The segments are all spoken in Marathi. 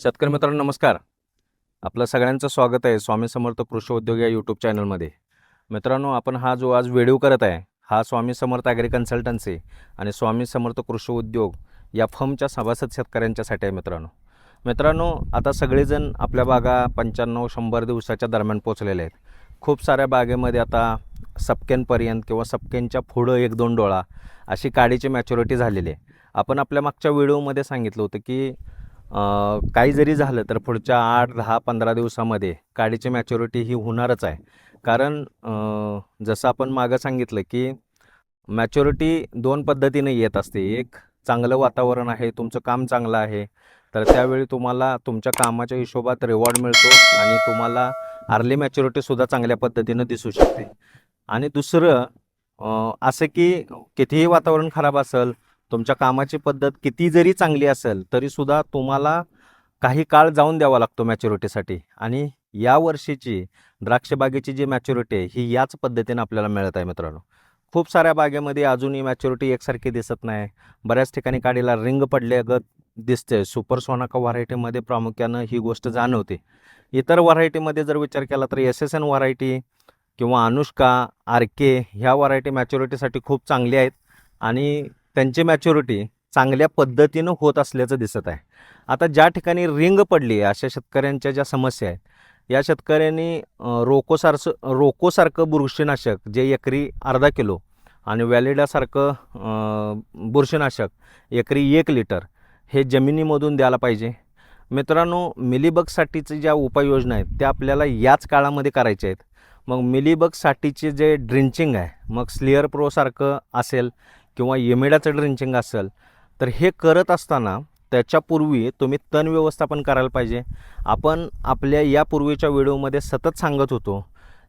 शेतकरी मित्रांनो नमस्कार. आपलं सगळ्यांचं स्वागत आहे स्वामी समर्थ कृषी उद्योग या यूट्यूब चॅनलमध्ये मित्रांनो आपण हा जो आज व्हिडिओ करत आहे हा स्वामी समर्थ ॲग्री कन्सल्टन्सी आणि स्वामी समर्थ कृषी उद्योग या फर्मच्या सभासद शेतकऱ्यांच्यासाठी आहे मित्रांनो. मित्रांनो आता सगळेजण आपल्या बागा पंच्याण्णव शंभर दिवसाच्या दरम्यान पोचलेले आहेत. खूप साऱ्या बागेमध्ये आता सपकेनपर्यंत किंवा सपकेनच्या पुढं एक दोन डोळा अशी काडीची मॅच्युरिटी झालेली आहे. आपण आपल्या मागच्या व्हिडिओमध्ये सांगितलं होतं की काही जरी झालं तर पुढच्या आठ दहा पंधरा दिवसामध्ये काडीची मॅच्युरिटी ही होणारच आहे. कारण जसं आपण मागं सांगितलं की मॅच्युरिटी दोन पद्धतीने येत असते. एक चांगलं वातावरण आहे तुमचं काम चांगलं आहे. तर त्यावेळी तुम्हाला तुमच्या कामाच्या हिशोबात रिवॉर्ड मिळतो आणि तुम्हाला अर्ली मॅच्युरिटीसुद्धा चांगल्या पद्धतीनं दिसू शकते. आणि दुसरं असं की कितीही वातावरण खराब असेल तुमच्या कामाची पद्धत किती जरी चांगली असेल तरीसुद्धा तुम्हाला काही काळ जाऊन द्यावा लागतो मॅच्युरिटीसाठी आणि या वर्षीची द्राक्षबागेची जी मॅच्युरिटी आहे ही याच पद्धतीने आपल्याला मिळत आहे मित्रांनो. खूप साऱ्या बागेमध्ये अजूनही मॅच्युरिटी एकसारखी दिसत नाही. बऱ्याच ठिकाणी काडीला रिंग पडल्यागत दिसते. सुपर सोनाका व्हरायटीमध्ये प्रामुख्यानं ही गोष्ट जाणवते. इतर व्हरायटीमध्ये जर विचार केला तर एस एस एन व्हरायटी किंवा अनुष्का आर के ह्या व्हरायटी मॅच्युरिटीसाठी खूप चांगली आहेत. आणि त्यांची मॅच्युरिटी चांगल्या पद्धतीनं होत असल्याचं दिसत आहे. आता ज्या ठिकाणी रिंग पडली आहे अशा शेतकऱ्यांच्या ज्या समस्या आहेत या शेतकऱ्यांनी रोकोसारसं रोकोसारखं बुरशीनाशक जे एकरी अर्धा किलो आणि वॅलिडासारखं बुरशीनाशक एकरी एक लिटर हे जमिनीमधून द्यायला पाहिजे. मित्रांनो मिलीबगसाठीचे ज्या उपाययोजना आहेत त्या आपल्याला याच काळामध्ये करायच्या आहेत. मग मिलीबगसाठीचे जे ड्रिंचिंग आहे मग स्लिअर प्रोसारखं असेल किंवा येमेडाचं ड्रेंचिंग असेल तर हे करत असताना त्याच्यापूर्वी तुम्ही तण व्यवस्थापन करायला पाहिजे. आपण आपल्या यापूर्वीच्या व्हिडिओमध्ये सतत सांगत होतो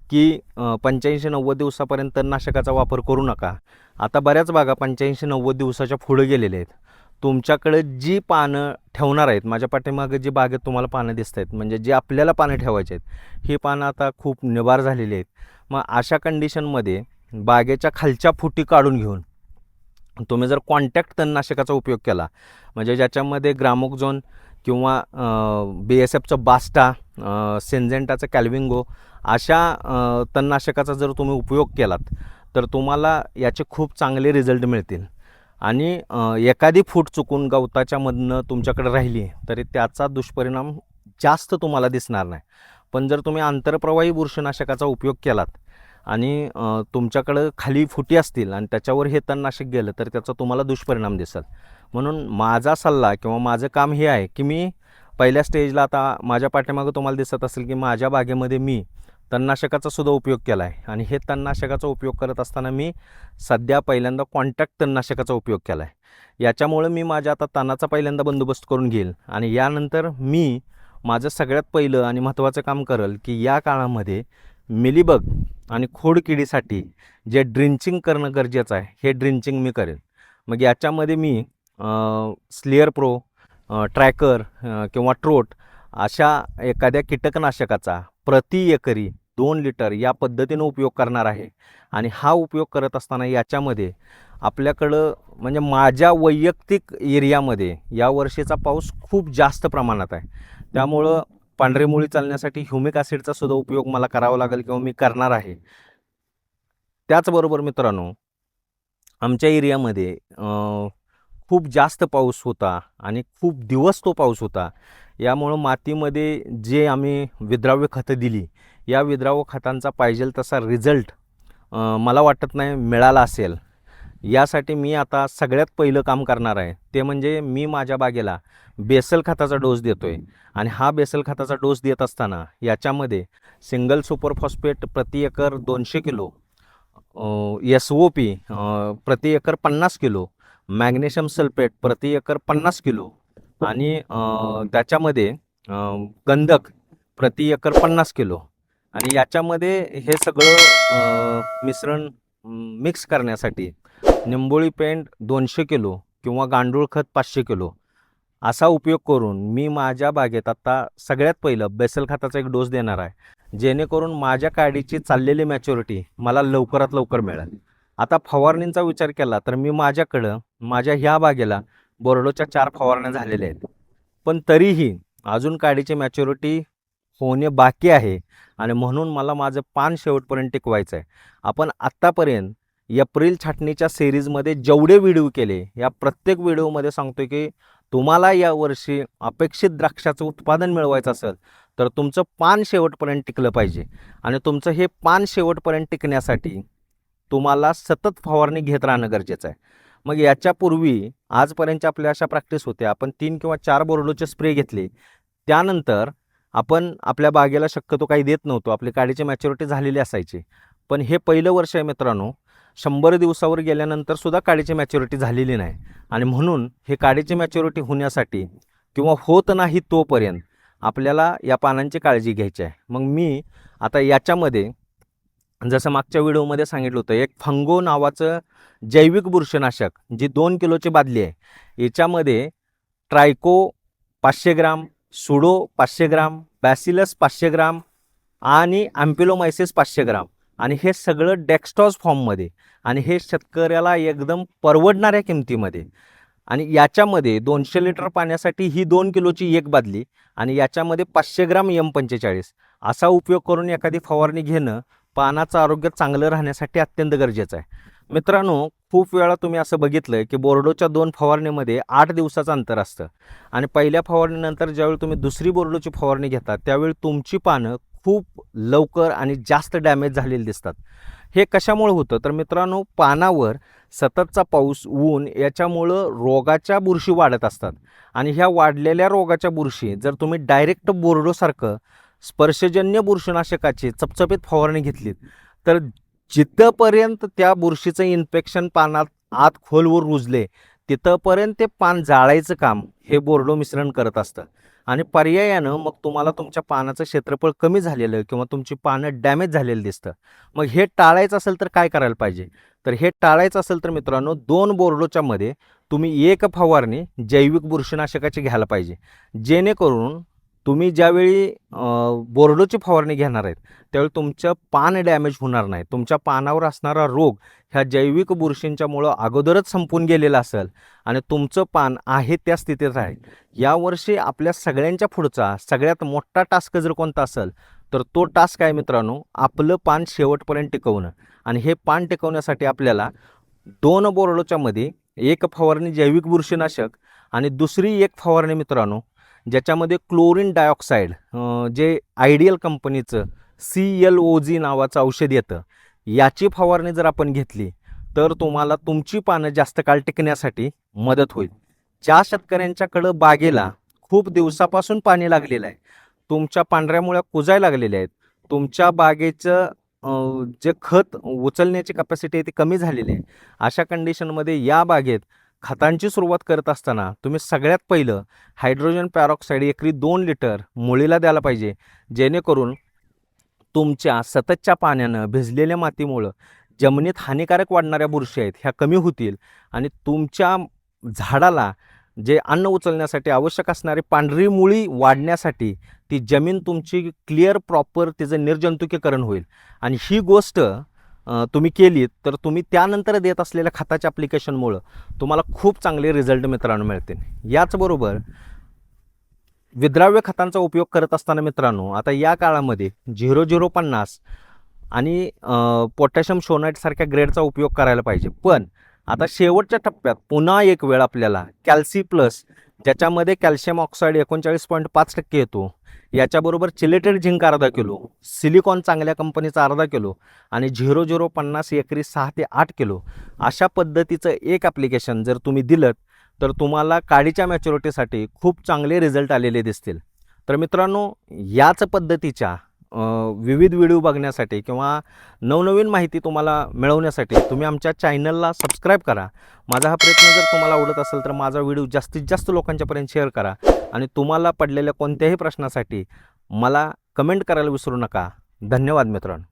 की पंच्याऐंशी नव्वद दिवसापर्यंत तणनाशकाचा वापर करू नका. आता बऱ्याच बागा पंच्याऐंशी नव्वद दिवसाच्या पुढे गेलेल्या आहेत. तुमच्याकडे जी पानं ठेवणार आहेत माझ्या पाठीमागं जी बागेत तुम्हाला पानं दिसत आहेत म्हणजे जी आपल्याला पानं ठेवायची आहेत ही पानं आता खूप निबार झालेली आहेत. मग अशा कंडिशनमध्ये बागेच्या खालच्या फुटी काढून घेऊन तुम्ही जर कॉन्टॅक्ट तणनाशकाचा उपयोग केला म्हणजे ज्याच्यामध्ये ग्रामोक्झोन किंवा बी एस एफचं बास्टा अ, सेन्झेंटाचं कॅल्विंगो अशा तणनाशकाचा जर तुम्ही उपयोग केलात तर तुम्हाला याचे खूप चांगले रिझल्ट मिळतील. आणि एखादी फूट चुकून गवताच्यामधनं तुमच्याकडे राहिली तरी त्याचा दुष्परिणाम जास्त तुम्हाला दिसणार नाही. पण जर तुम्ही आंतरप्रवाही बुरशीनाशकाचा उपयोग केलात आणि तुमच्याकडं खाली फुटी असतील आणि त्याच्यावर हे तणनाशक गेलं तर त्याचा तुम्हाला दुष्परिणाम दिसेल. म्हणून माझा सल्ला किंवा माझं काम हे आहे की मी पहिल्या स्टेजला आता माझ्या पाठीमागं तुम्हाला दिसत असेल की माझ्या बागेमध्ये मी तणनाशकाचा सुद्धा उपयोग केला आहे. आणि हे तणनाशकाचा उपयोग करत असताना मी सध्या पहिल्यांदा कॉन्टॅक्ट तणनाशकाचा उपयोग केला आहे. याच्यामुळे मी माझ्या आता तणाचा पहिल्यांदा बंदोबस्त करून घेईल आणि यानंतर मी माझं सगळ्यात पहिलं आणि महत्त्वाचं काम करेल की या काळामध्ये मिलीबग आणि खोडकिडीसाठी जे ड्रिंचिंग करणं गरजेचं आहे हे ड्रिंचिंग मी करेन. मग याच्यामध्ये मी स्लिअर प्रो ट्रॅकर किंवा ट्रोट अशा एखाद्या कीटकनाशकाचा प्रति एकरी दोन लिटर या पद्धतीनं उपयोग करणार आहे. आणि हा उपयोग करत असताना याच्यामध्ये आपल्याकडं म्हणजे माझ्या वैयक्तिक एरियामध्ये या वर्षीचा पाऊस खूप जास्त प्रमाणात आहे. त्यामुळं पांढरे मुळी चालण्यासाठी ह्युमिक ॲसिडचा सुद्धा उपयोग मला करावा लागेल किंवा मी करणार आहे. त्याचबरोबर मित्रांनो आमच्या एरियामध्ये खूप जास्त पाऊस होता आणि खूप दिवस तो पाऊस होता. यामुळं मातीमध्ये जे आम्ही विद्राव्य खतं दिली या विद्राव्य खतांचा पाहिजेल तसा रिझल्ट मला वाटत नाही मिळाला असेल. यासाठी मी आता सगळ्यात पहिलं काम करणार आहे. ते म्हणजे मी माझ्या बागेला बेसल खताचा डोस देतो आहे आणि हा बेसल खताचा डोस देत असताना याच्यामध्ये सिंगल सुपर फॉस्फेट प्रति एकर दोनशे किलो एस ओ पी प्रति एकर पन्नास किलो मॅग्नेशियम सल्फेट प्रति एकर पन्नास किलो आणि त्याच्यामध्ये गंधक प्रति एकर पन्नास किलो. आणि याच्यामध्ये हे सगळं मिश्रण मिक्स करण्यासाठी निंबोळी पेंट दोनशे किलो किंवा गांडूळ खत पाचशे किलो. असा उपयोग करून मी माझ्या बागेत आत्ता सगळ्यात पहिलं बेसल खताचा एक डोस देणार आहे. जेणेकरून माझ्या काडीची चाललेली मॅच्युरिटी मला लवकरात लवकर मिळेल. आता फवारणींचा विचार केला तर मी माझ्याकडं माझ्या ह्या बागेला बोर्डोच्या चार फवारण्या झालेल्या आहेत. पण तरीही अजून काडीची मॅच्युरिटी होणे बाकी आहे आणि म्हणून मला माझं पान शेवटपर्यंत टिकवायचं आहे आपण आत्तापर्यंत एप्रिल छाटणीच्या सिरीजमध्ये जेवढे व्हिडिओ केले या प्रत्येक व्हिडिओमध्ये सांगतो की तुम्हाला यावर्षी अपेक्षित द्राक्षाचं उत्पादन मिळवायचं असेल तर तुमचं पान शेवटपर्यंत टिकलं पाहिजे. आणि तुमचं हे पान शेवटपर्यंत टिकण्यासाठी तुम्हाला सतत फवारणी घेत राहणं गरजेचं आहे. मग याच्यापूर्वी आजपर्यंत आपल्या अशा प्रॅक्टिस होत्या. आपण तीन किंवा चार बोर्डोचे स्प्रे घेतले. त्यानंतर आपण आपल्या बागेला शक्यतो काही देत नव्हतो. आपली काडीची मॅच्युरिटी झालेली असायची. पण हे पहिलं वर्ष आहे मित्रांनो शंभर दिवसावर गेल्यानंतर सुद्धा काडीची मॅच्युरिटी झालेली नाही. आणि म्हणून हे काडीची मॅच्युरिटी होण्यासाठी किंवा होत नाही तोपर्यंत आपल्याला या पानांची काळजी घ्यायची आहे. मग मी आता याच्यामध्ये जसं मागच्या व्हिडिओमध्ये सांगितलं होतं एक फंगो नावाचं जैविक बुरशीनाशक जी दोन किलोची बादली आहे याच्यामध्ये ट्रायको पाचशे ग्राम सुडो पाचशे ग्राम बॅसिलस पाचशे ग्राम आणि ॲम्पिलोमायसिस पाचशे ग्राम. आणि हे सगळं डेक्स्टॉज फॉर्ममध्ये आणि हे शेतकऱ्याला एकदम परवडणाऱ्या किमतीमध्ये. आणि याच्यामध्ये दोनशे लिटर पाण्यासाठी ही दोन किलोची एक बादली आणि याच्यामध्ये पाचशे ग्राम एम पंचेचाळीस. असा उपयोग करून एखादी फवारणी घेणं पानाचं आरोग्य चांगलं राहण्यासाठी अत्यंत गरजेचं आहे. मित्रांनो खूप वेळा तुम्ही असं बघितलं की बोर्डोच्या दोन फवारणीमध्ये आठ दिवसाचं अंतर असतं. आणि पहिल्या फवारणीनंतर ज्यावेळी तुम्ही दुसरी बोर्डोची फवारणी घेता त्यावेळी तुमची पानं खूप लवकर आणि जास्त डॅमेज झालेली दिसतात. हे कशामुळे होतं? तर मित्रांनो पानावर सततचा पाऊस ऊन याच्यामुळं रोगाच्या बुरशी वाढत असतात. आणि ह्या वाढलेल्या रोगाच्या बुरशी जर तुम्ही डायरेक्ट बोर्डोसारखं स्पर्शजन्य बुरशीनाशकाची चपचपीत फवारणी घेतलीत तर जिथंपर्यंत त्या बुरशीचं इन्फेक्शन पानात आत खोलवर रुजले तिथंपर्यंत ते पान जाळायचं काम हे बोर्डो मिश्रण करत असतं. आणि पर्यायानं मग तुम्हाला तुमच्या पानाचं क्षेत्रफळ कमी झालेलं किंवा तुमची पानं डॅमेज झालेलं दिसतं. मग हे टाळायचं असेल तर काय करायला पाहिजे? तर हे टाळायचं असेल तर मित्रांनो दोन बोर्डोच्या मध्ये तुम्ही एक फवारणी जैविक बुरशीनाशकाची घ्यायला पाहिजे. जेणेकरून तुम्ही ज्यावेळी बोर्डोची फवारणी घेणार आहेत त्यावेळी तुमचं पान डॅमेज होणार नाही. तुमच्या पानावर असणारा रोग ह्या जैविक बुरशींच्यामुळं अगोदरच संपून गेलेला असेल आणि तुमचं पान आहे त्या स्थितीत राहील यावर्षी आपल्या सगळ्यांच्या पुढचा सगळ्यात मोठा टास्क जर कोणता असेल तर तो टास्क आहे मित्रांनो आपलं पान शेवटपर्यंत टिकवणं. आणि हे पान टिकवण्यासाठी आपल्याला दोन बोर्डोच्यामध्ये एक फवारणी जैविक बुरशीनाशक आणि दुसरी एक फवारणी मित्रांनो ज्याच्यामध्ये क्लोरीन डायऑक्साईड जे आयडियल कंपनीचं सी एल ओ जी नावाचं औषध येतं याची फवारणी जर आपण घेतली तर तुम्हाला तुमची पानं जास्त काळ टिकण्यासाठी मदत होईल. ज्या शेतकऱ्यांच्याकडं बागेला खूप दिवसापासून पाणी लागलेलं आहे तुमच्या पांढऱ्या मुळ्या कुजायला लागलेल्या आहेत तुमच्या बागेचं जे खत उचलण्याची कपॅसिटी आहे ती कमी झालेली आहे अशा कंडिशनमध्ये या बागेत खतांची सुरुवात करत असताना तुम्ही सगळ्यात पहिलं हायड्रोजन पॅरॉक्साईड एकरी दोन लिटर मुळीला द्यायला पाहिजे जेणेकरून तुमच्या सततच्या पाण्यानं भिजलेल्या मातीमुळं जमिनीत हानिकारक वाढणाऱ्या बुरशी आहेत ह्या कमी होतील आणि तुमच्या झाडाला जे अन्न उचलण्यासाठी आवश्यक असणारी पांढरी मुळी वाढण्यासाठी ती जमीन तुमची क्लिअर प्रॉपर तिचं निर्जंतुकीकरण होईल. आणि ही गोष्ट तुम्ही केलीत तर तुम्ही त्यानंतर देत असलेल्या खताच्या ॲप्लिकेशनमुळं तुम्हाला खूप चांगले रिझल्ट मित्रांनो मिळतील. याचबरोबर विद्राव्य खतांचा उपयोग करत असताना मित्रांनो आता या काळामध्ये झिरो झिरो पन्नास आणि पोटॅशियम शोनाईटसारख्या ग्रेडचा उपयोग करायला पाहिजे. पण आता शेवटच्या टप्प्यात पुन्हा एक वेळ आपल्याला कॅल्सी प्लस ज्याच्यामध्ये कॅल्शियम ऑक्साईड एकोणचाळीस पॉईंट पाच टक्के येतो. याच्याबरोबर चिलेटेड झिंक अर्धा किलो सिलिकॉन चांगल्या कंपनीचा अर्धा किलो आणि झिरो झिरो पन्नास एकरी सहा ते आठ किलो. अशा पद्धतीचं एक ॲप्लिकेशन जर तुम्ही दिलं तर तुम्हाला काडीच्या मॅच्युरिटीसाठी खूप चांगले रिझल्ट आलेले दिसतील. तर मित्रांनो याच पद्धतीच्या विविध व्हिडिओ बघण्यासाठी किंवा नवनवीन माहिती तुम्हाला मिळवण्यासाठी तुम्ही आमच्या चॅनलला सबस्क्राईब करा. माझा हा प्रयत्न जर तुम्हाला आवडत असेल तर माझा व्हिडिओ जास्तीत जास्त लोकांच्यापर्यंत शेअर करा आणि तुम्हाला पडलेल्या कोणत्याही प्रश्नासाठी मला कमेंट करायला विसरू नका. धन्यवाद मित्रांनो.